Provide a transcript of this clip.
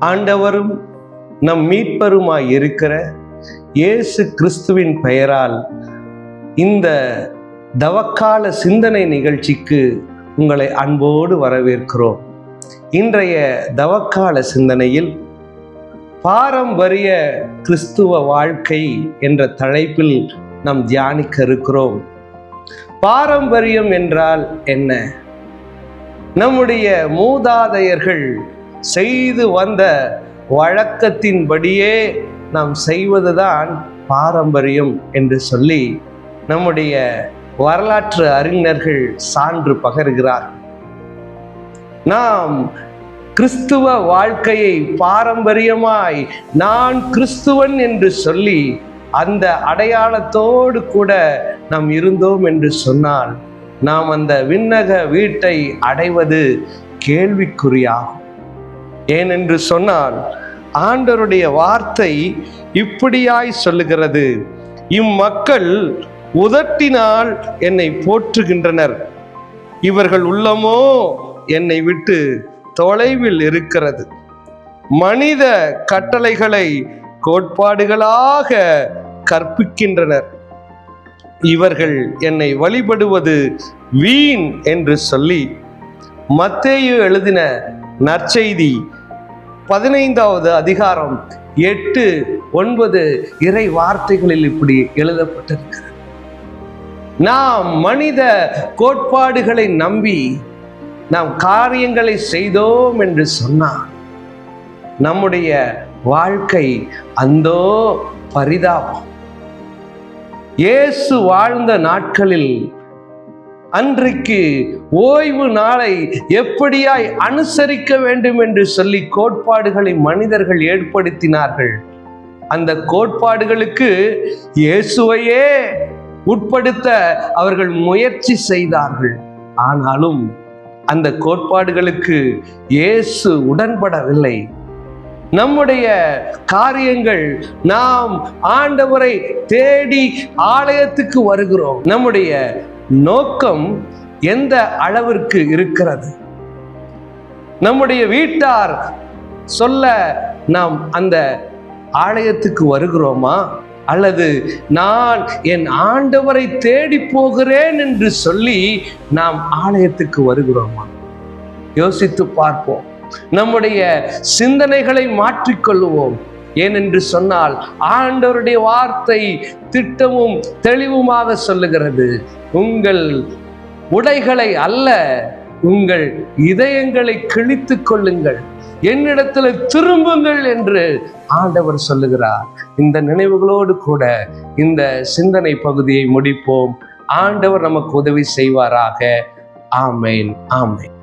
ஆண்டவரும் நம் மீட்பருமாய் இருக்கிற இயேசு கிறிஸ்துவின் பெயரால் இந்த தவக்கால சிந்தனை நிகழ்ச்சிக்கு உங்களை அன்போடு வரவேற்கிறோம். இன்றைய தவக்கால சிந்தனையில் பாரம்பரிய கிறிஸ்துவ வாழ்க்கை என்ற தலைப்பில் நாம் தியானிக்க இருக்கிறோம். பாரம்பரியம் என்றால் என்ன? நம்முடைய மூதாதையர்கள் செய்து வந்த வழக்கத்தின்படியே நாம் செய்வதுதான் பாரம்பரியம் என்று சொல்லி நம்முடைய வரலாற்று அறிஞர்கள் சான்று பகர்கிறார். நாம் கிறிஸ்துவ வாழ்க்கையை பாரம்பரியமாய் நான் கிறிஸ்துவன் என்று சொல்லி அந்த அடையாளத்தோடு கூட நாம் இருந்தோம் என்று சொன்னால் நாம் அந்த விண்ணக வீட்டை அடைவது கேள்விக்குறியாகும். ஏனென்று சொன்னால் ஆண்டருடைய வார்த்தை இப்படியாய் சொல்லுகிறது. இம்மக்கள் உதட்டினால் என்னை போற்றுகின்றனர். இவர்கள் உள்ளமோ என்னை விட்டு தொலைவில் இருக்கிறது. மனித கட்டளைகளை கோட்பாடுகளாக கற்பிக்கின்றனர். இவர்கள் என்னை வழிபடுவது வீண் என்று சொல்லி மத்தேயு எழுதின நற்செய்தி பதினைந்தாவது அதிகாரம் எட்டு ஒன்பது இறை வார்த்தைகளில் இப்படி எழுதப்பட்டிருக்கிறது. நாம் மனித கோட்பாடுகளை நம்பி நாம் காரியங்களை செய்தோம் என்று சொன்னால் நம்முடைய வாழ்க்கை அந்தோ பரிதாபம். இயேசு வாழ்ந்த நாட்களில் அன்றைக்கு ஓய்வு நாளை எப்படியாய் அனுசரிக்க வேண்டும் என்று சொல்லி கோட்பாடுகளை மனிதர்கள் ஏற்படுத்தினார்கள். அந்த கோட்பாடுகளுக்கு இயேசுவையே உட்படுத்த அவர்கள் முயற்சி செய்தார்கள். ஆனாலும் அந்த கோட்பாடுகளுக்கு இயேசு உடன்படவில்லை. நம்முடைய காரியங்கள் நாம் ஆண்டவரை தேடி ஆலயத்துக்கு வருகிறோம். நம்முடைய நோக்கம் எந்த அளவிற்கு இருக்கிறது? நம்முடைய வீட்டார் சொல்ல நாம் அந்த ஆலயத்துக்கு வருகிறோமா? அல்லது நான் என் ஆண்டவரை தேடி போகிறேன் என்று சொல்லி நாம் ஆலயத்துக்கு வருகிறோமா? யோசித்து பார்ப்போம். நம்முடைய சிந்தனைகளை மாற்றிக்கொள்வோம் ஏனென்று சொன்னால் ஆண்டவருடைய வார்த்தை திட்டமும் தெளிவுமாக சொல்லுகிறது. உங்கள் உடைகளை அல்ல உங்கள் இதயங்களை கிழித்து கொள்ளுங்கள். என்னிடத்தில் திரும்புங்கள் என்று ஆண்டவர் சொல்லுகிறார். இந்த நினைவுகளோடு கூட இந்த சிந்தனை பகுதியை முடிப்போம். ஆண்டவர் நமக்கு உதவி செய்வாராக. ஆமேன் ஆமேன்.